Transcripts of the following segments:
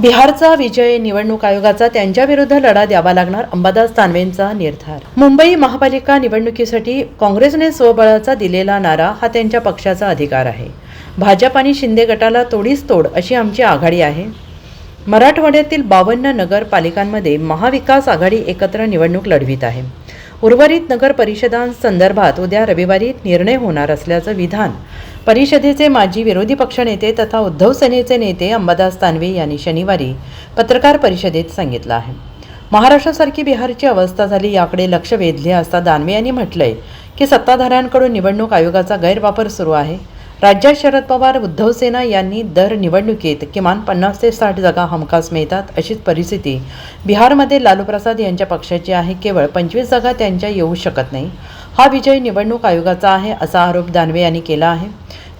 बिहारचा विजय निवडणूक आयोगाचा त्यांच्याविरुद्ध लढा द्यावा लागणार अंबादास दानवेंचा निर्धार. मुंबई महापालिका निवडणुकीसाठी काँग्रेसने स्वबळाचा दिलेला नारा हा त्यांच्या पक्षाचा अधिकार आहे. भाजप आणि शिंदे गटाला तोडीस तोड अशी आमची आघाडी आहे. मराठवाड्यातील बावन्न नगरपालिकांमध्ये महाविकास आघाडी एकत्र निवडणूक लढवित आहे. उर्वरित नगर परिषदांसंदर्भात उद्या रविवारी निर्णय होणार असल्याचं विधान. परिषदेचे माजी विरोधी पक्षनेते तथा उद्धव सेनेचे नेते अंबादास दानवे यांनी शनिवारी पत्रकार परिषदेत सांगितलं आहे. महाराष्ट्रासारखी बिहारची अवस्था झाली याकडे लक्ष वेधले असता दानवे यांनी म्हटलंय की सत्ताधाऱ्यांकडून निवडणूक आयोगाचा गैरवापर सुरू आहे. राज्यात शरद पवार उद्धव सेना यांनी दर निवडणुकीत किमान पन्नास ते साठ जागा हमखास मिळतात अशीच परिस्थिती. बिहारमध्ये लालू प्रसाद यांच्या पक्षाची आहे केवळ पंचवीस जागा त्यांच्या येऊ शकत नाही. हा विजय निवडणूक आयोगाचा आहे असा आरोप दानवे यांनी केला आहे.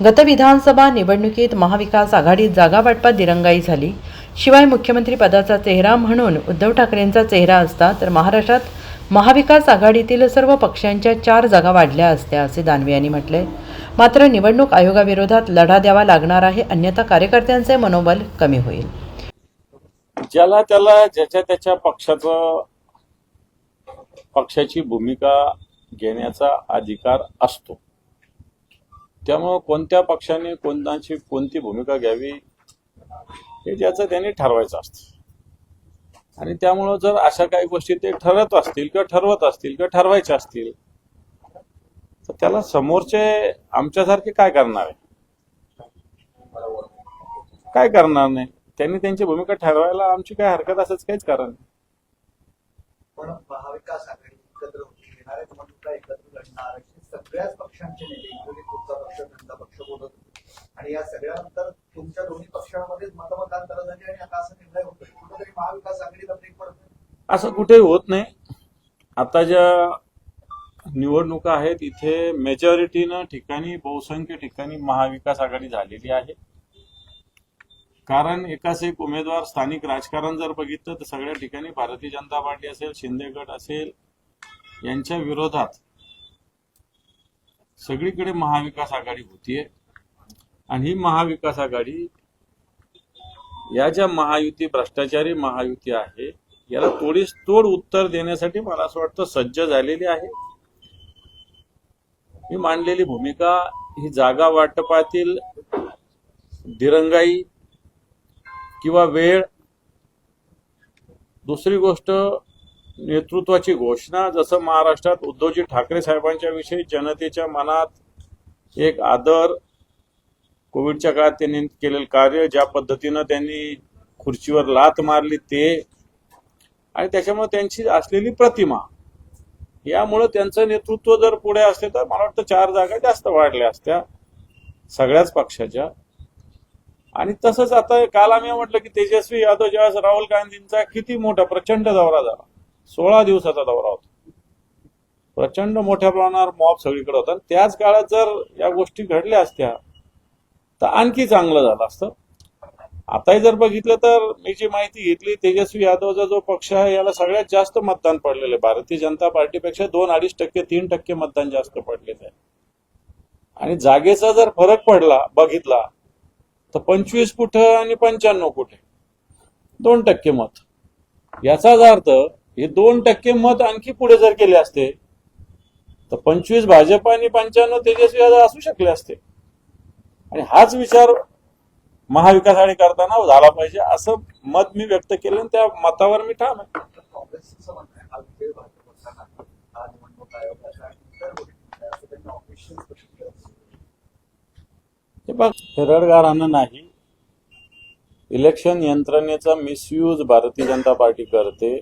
गत विधानसभा निवडणुकीत महाविकास आघाडीत जागा वाटपात दिरंगाई झाली. शिवाय मुख्यमंत्री पदाचा चेहरा म्हणून उद्धव ठाकरेंचा चेहरा असता तर महाराष्ट्रात महाविकास आघाडीतील सर्व पक्षांच्या चार जागा वाढल्या असत्या असे दानवे यांनी म्हटले. मात्र निवडणूक आयोगाविरोधात लढा द्यावा लागणार आहे. अन्यथा कार्यकर्त्यांचे मनोबल कमी होईल. ज्याला त्याला ज्याच्या त्याच्या पक्षाचं पक्षाची भूमिका घेण्याचा अधिकार असतो. त्यामुळं कोणत्या पक्षाने कोणाची कोणती भूमिका घ्यावी हे ज्याचं त्यांनी ठरवायचं असतं. आणि त्यामुळं जर अशा काही गोष्टी ते ठरत असतील किंवा ठरवत असतील किंवा ठरवायच्या असतील तर त्याला समोरचे आमच्यासारखे काय करणार आहे? काय करणार नाही? त्यांनी त्यांची भूमिका ठरवायला आमची काय हरकत असंच काहीच कारण आणि या सगळ्यानंतर तुमच्या दोन्ही पक्षांमध्येच आणि आता असं निर्णय होतोय. कुठेतरी महाविकास आघाडीला ब्रेक पडतोय. असं कुठे होत नाही. आता ज्या निवडणुका आहेत इथे मेजॉरिटीनं ठिकाणी बहुसंख्य ठिकाणी महाविकास आघाडी झालेली आहे. कारण एकाच एक उमेदवार स्थानिक राजकारण जर बघितलं तर सगळ्या ठिकाणी भारतीय जनता पार्टी असेल शिंदे गट असेल यांच्या विरोधात सगळीकडे महाविकास आघाडी होतीये. आणि ही महाविकास आघाडी या ज्या महायुती भ्रष्टाचारी महायुती आहे याला तोडीस तोड उत्तर देण्यासाठी मला असं वाटतं सज्ज झालेली आहे. मी मांडलेली भूमिका ही जागा वाटपातील दिरंगाई किंवा वेळ दुसरी गोष्ट नेतृत्वाची घोषणा जसं महाराष्ट्रात उद्धवजी ठाकरे साहेबांच्या विषयी जनतेच्या मनात एक आदर कोविडच्या काळात त्यांनी केलेलं कार्य ज्या पद्धतीनं त्यांनी खुर्चीवर लात मारली ते आणि त्याच्यामुळे त्यांची असलेली प्रतिमा यामुळे त्यांचं नेतृत्व जर पुढे असले तर मला वाटतं चार जागा जास्त वाढल्या असत्या सगळ्याच पक्षाच्या. आणि तसंच आता काल आम्ही म्हटलं की तेजस्वी यादव ज्यावेळेस राहुल गांधींचा किती मोठा प्रचंड दौरा झाला. सोळा दिवसाचा दौरा होता. प्रचंड मोठ्या प्रमाणावर मॉब सगळीकडे होता. त्याच काळात जर या गोष्टी घडल्या असत्या तर आणखी चांगलं झालं असतं. आताही जर बघितलं तर मी जी माहिती घेतली तेजस्वी यादवचा जो पक्ष आहे याला सगळ्यात जास्त मतदान पडलेलं आहे. भारतीय जनता पार्टीपेक्षा दोन अडीच टक्के तीन टक्के मतदान जास्त पडलेलं आहे. आणि जागेचा जर फरक पडला बघितला तर पंचवीस कुठं आणि पंच्याण्णव कुठे? दोन टक्के मत. याचाच अर्थ हे दोन टक्के मत आणखी पुढे जर केले असते तर पंचवीस भाजप आणि पंच्याण्णव तेजस्वी यादव असू शकले असते. आणि हाच विचार महाविकास आघाडी करताना झाला पाहिजे असं मत मी व्यक्त केलं आणि त्या मतावर मी ठाम आहे. तर नाही हे बघ नाही इलेक्शन यंत्रणेचा मिसयूज भारतीय जनता पार्टी करते.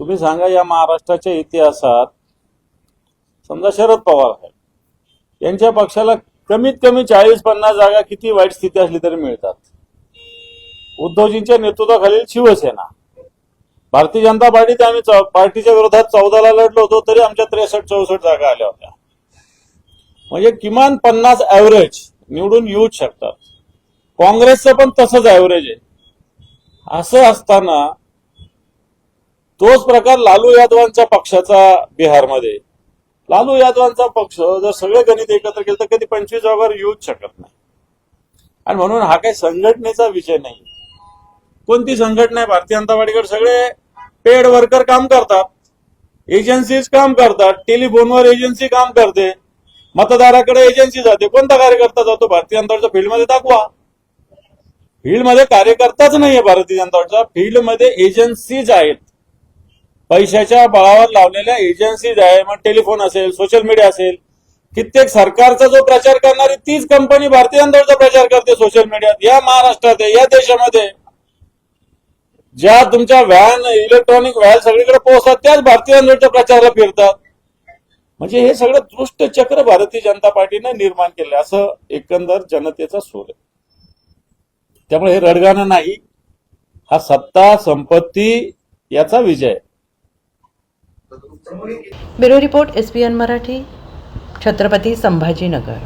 तुम्ही सांगा या महाराष्ट्राच्या इतिहासात समजा शरद पवार आहे यांच्या पक्षाला कमीत कमी चाळीस पन्नास जागा किती वाईट स्थिती असली तरी मिळतात. उद्धवजींच्या नेतृत्वाखालील शिवसेना. भारतीय जनता पार्टीत आम्ही पार्टीच्या विरोधात चौदाला लढलो होतो तरी आमच्या त्रेसष्ट चौसष्ट जागा आल्या होत्या. म्हणजे किमान पन्नास ऍव्हरेज निवडून येऊच शकतात. काँग्रेसचं पण तसंच ऍव्हरेज आहे. असं असताना तोच प्रकार लालू यादवांच्या पक्षाचा बिहारमध्ये. लालू यादवांचा पक्ष जर सगळे गणित एकत्र केलं तर कधी पंचवीस जागावर येऊच शकत नाही. आणि म्हणून हा काही संघटनेचा विषय नाही. कोणती संघटना आहे? भारतीय जनता पार्टीकडे सगळे पेड वर्कर काम करतात. एजन्सीज काम करतात. टेलिफोनवर एजन्सी काम करते. मतदाराकडे एजन्सी जाते. कोणता कार्यकर्ता जातो? भारतीय जनता पार्टीच्या फील्डमध्ये दाखवा. फील्डमध्ये कार्यकर्ताच नाहीये भारतीय जनता पार्टीचा. फील्डमध्ये एजन्सीज आहेत. पैशाच्या बळावर लावलेल्या एजन्सीज आहे मग टेलिफोन असेल सोशल मीडिया असेल कित्येक सरकारचा जो प्रचार करणारी तीच कंपनी भारतीय जनता प्रचार करते सोशल मीडियात या महाराष्ट्रात या देशामध्ये. ज्या तुमच्या व्हॅन इलेक्ट्रॉनिक व्हॅन सगळीकडे पोहोचतात त्याच भारतीय जनता प्रचाराला फिरतात. म्हणजे हे सगळं दृष्ट चक्र भारतीय जनता पार्टीनं निर्माण केलं असं एकंदर जनतेचा सूर आहे. त्यामुळे हे रडगाणं नाही. हा सत्ता संपत्ती याचा विजय आहे. Bureau report S P N Marathi Chhatrapati Sambhajinagar.